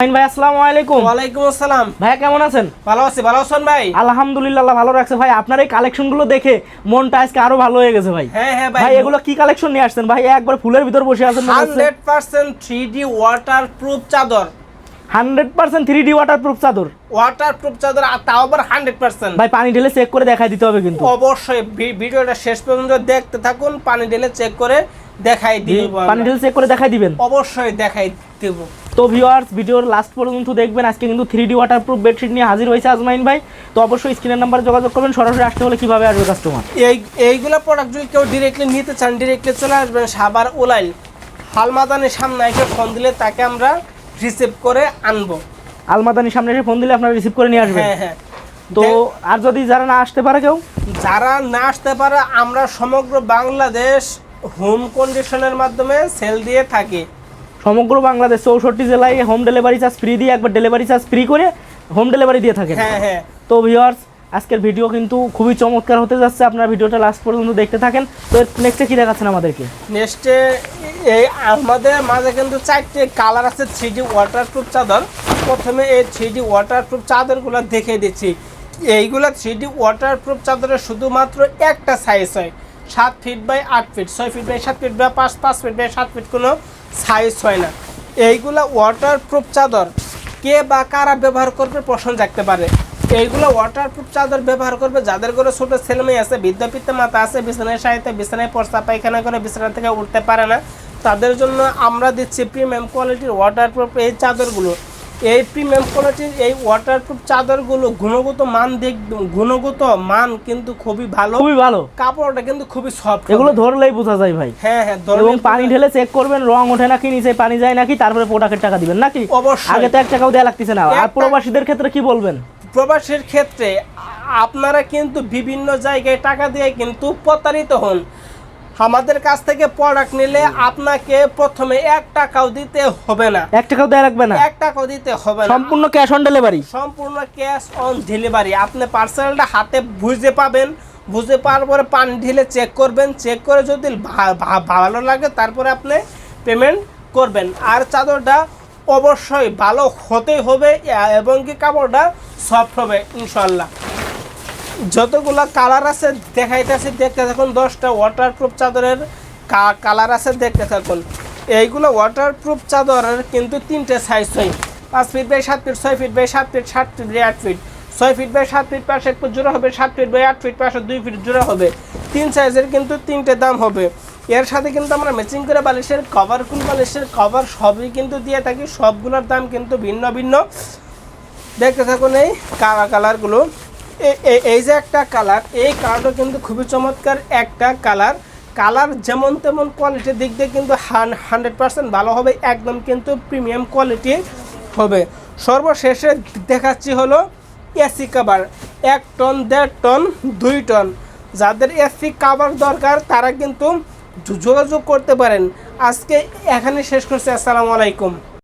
ভাই আসসালামু আলাইকুম। ওয়ালাইকুম আসসালাম। ভাইয়া কেমন আছেন? ভালো আছি ভালো আছেন ভাই? আলহামদুলিল্লাহ ভালো রাখছে। ভাই আপনার এই কালেকশনগুলো দেখে মনটা আজকে আরও ভালো হয়ে গেছে ভাই। হ্যাঁ হ্যাঁ ভাই। ভাই এগুলো কি কালেকশন নিয়ে আসছেন? ভাই একবার ফুলের ভিতর বসে আছেন hundred percent three D water চাদর। Hundred percent three D waterproof চাদর। ওয়াটার প্রুফ চাদর আর তাও আবার হান্ড্রেড পার্সেন্ট। ভাই পানি ঢেলে চেক করে দেখাই দিতে হবে কিন্তু। অবশ্যই ভিডিওটা শেষ পর্যন্ত দেখতে থাকুন পানি ঢেলে চেক করে দেখাই দিব পানি ঢেলে চেক করে দেখাই দিবেন। অবশ্যই দেখাই দেব। তো ভিউয়ার্স ভিডিওর লাস্ট পর্যন্ত দেখবেন। আজকে কিন্তু three D waterproof bedsheet নিয়ে হাজির হয়েছে আজমাইন ভাই। তো অবশ্যই স্ক্রিনের নাম্বারে যোগাযোগ করবেন। সরাসরি আসতে হলে কীভাবে আসবে কাস্টমার এই এইগুলো প্রোডাক্ট যদি কেউ ডিরেক্টলি নিতে চান ডিরেক্টলি চলে আসবেন সাবার ওলাইল হালমাদানের সামনে এসে ফোন দিলে তাকে আমরা রিসিভ করে আনব। আলমাদানির সামনে এসে ফোন দিলে আপনারা রিসিভ করে নিয়ে আসবেন। হ্যাঁ হ্যাঁ। তো আর যদি যারা না আসতে পারে কেউ? যারা না আসতে পারে আমরা সমগ্র বাংলাদেশ হোম কন্ডিশনের মাধ্যমে সেল দিয়ে থাকি। সমগ্র বাংলাদেশ চৌষট্টি জেলায় হোম ডেলিভারি চার্জ ফ্রি দিয়ে একবার ডেলিভারি চার্জ ফ্রি করে হোম ডেলিভারি দিয়ে থাকে হ্যাঁ হ্যাঁ। তো ভিওয়ার্স আজকের ভিডিও কিন্তু খুবই চমৎকার হতে যাচ্ছে। আপনারা ভিডিওটা লাস্ট পর্যন্ত দেখতে থাকেন। তো নেক্সটে কি দেখাচ্ছেন আমাদেরকে? নেক্সটে এই আমাদের মাঝে কিন্তু চারটে কালার আছে থ্রি ডি ওয়াটারপ্রুফ চাদর। প্রথমে এই থ্রি ডি ওয়াটারপ্রুফ চাদরগুলো দেখে দিচ্ছি। এইগুলো থ্রি ডি ওয়াটারপ্রুফ চাদরের শুধুমাত্র একটা সাইজ হয়। সাত ফিট বাই আট ফিট ছয় ফিট বাই সাত ফিট বা পাঁচ পাঁচ ফিট বাই সাত ফিট কোনো সাইজ হয় না। এইগুলো ওয়াটারপ্রুফ চাদর কে বা কারা ব্যবহার করবে প্রশ্ন জাগতে পারে। এইগুলো ওয়াটারপ্রুফ চাদর ব্যবহার করবে যাদের ঘরে ছোট ছেলে মেয়ে আছে, বৃদ্ধ পিতা মাতা আছে, বিছানায় সাহিত্য বিছানায় পর্সা পায়খানা করে বিছানা থেকে উঠতে পারে না। তাদের জন্য আমরা দিচ্ছি প্রিমিয়াম কোয়ালিটির ওয়াটারপ্রুফ এই চাদরগুলো। এই প্রিমিয়াম কোয়ালিটির এই ওয়াটারপ্রুফ চাদরগুলো গুণগত মান দেখ গুণগত মান কিন্তু খুবই ভালো। খুবই ভালো। কাপড়টা কিন্তু খুবই সফট এগুলো ধরলেই বোঝা যায় ভাই। হ্যাঁ হ্যাঁ এবং পানি ঢেলে চেক করবেন রং ওঠে নাকি নিচে পানি যায় নাকি তারপরে প্রোডাক্টের টাকা দিবেন নাকি? অবশ্যই। আগে তো এক টাকাও দেয়া লাগতেছে না। আর প্রবাসীদের ক্ষেত্রে কি বলবেন? প্রবাসের ক্ষেত্রে আপনারা কিন্তু বিভিন্ন জায়গায় টাকা দিয়ে কিন্তু প্রতারিত হন। আমাদের কাছ থেকে প্রোডাক্ট নিলে আপনাকে প্রথমে এক টাকাও দিতে হবে না। এক টাকাও দেওয়া লাগবে না? এক টাকাও দিতে হবে না। সম্পূর্ণ ক্যাশ অন ডেলিভারি সম্পূর্ণ ক্যাশ অন ডেলিভারি আপনি পার্সেলটা হাতে বুঝে পাবেন। বুঝে পাওয়ার পরে পানি ঢেলে চেক করবেন। চেক করে যদি ভালো লাগে তারপরে আপনি পেমেন্ট করবেন। আর চাদরটা অবশ্যই ভালো হতেই হবে এবং কি কাপড়টা সফট হবে ইনশাল্লাহ যতগুলো কালার আছে দেখাইতেছি, দেখতে থাকুন। দশটা ওয়াটারপ্রুফ চাদরের কালার আছে, দেখতে থাকুন। এইগুলো ওয়াটারপ্রুফ চাদরের কিন্তু তিনটে সাইজ হয়। পাঁচ ফিট বাই সাত ফিট ছয় ফিট বাই সাত ফিট সাত ফিট বাই আট ফিট ছয় ফিট বাই সাত ফিট পাশে একটু জোড়া হবে, সাত ফিট বাই আট ফিট পাশে দুই ফিট জোড়া হবে। তিন সাইজের কিন্তু তিনটে দাম হবে। এর সাথে কিন্তু আমরা ম্যাচিং করে বালিশের কভার কুল বালিশের কভার সবই কিন্তু দিয়ে থাকি। সবগুলোর দাম কিন্তু ভিন্ন ভিন্ন। দেখতে থাকুন এই কালা কালারগুলো এই যে একটা কালার এই কালারটা কিন্তু খুবই চমৎকার একটা কালার কালার যেমন তেমন কোয়ালিটির দিক দিয়ে কিন্তু হান্ড্রেড পার্সেন্ট ভালো হবে, একদম কিন্তু প্রিমিয়াম কোয়ালিটি হবে। সর্বশেষে দেখাচ্ছি হলো এসি কাভার এক টন দেড় টন দুই টন যাদের এসি কাভার দরকার, তারা কিন্তু যোগাযোগ করতে পারেন। আজকে এখানে শেষ করছি, আসসালামু আলাইকুম।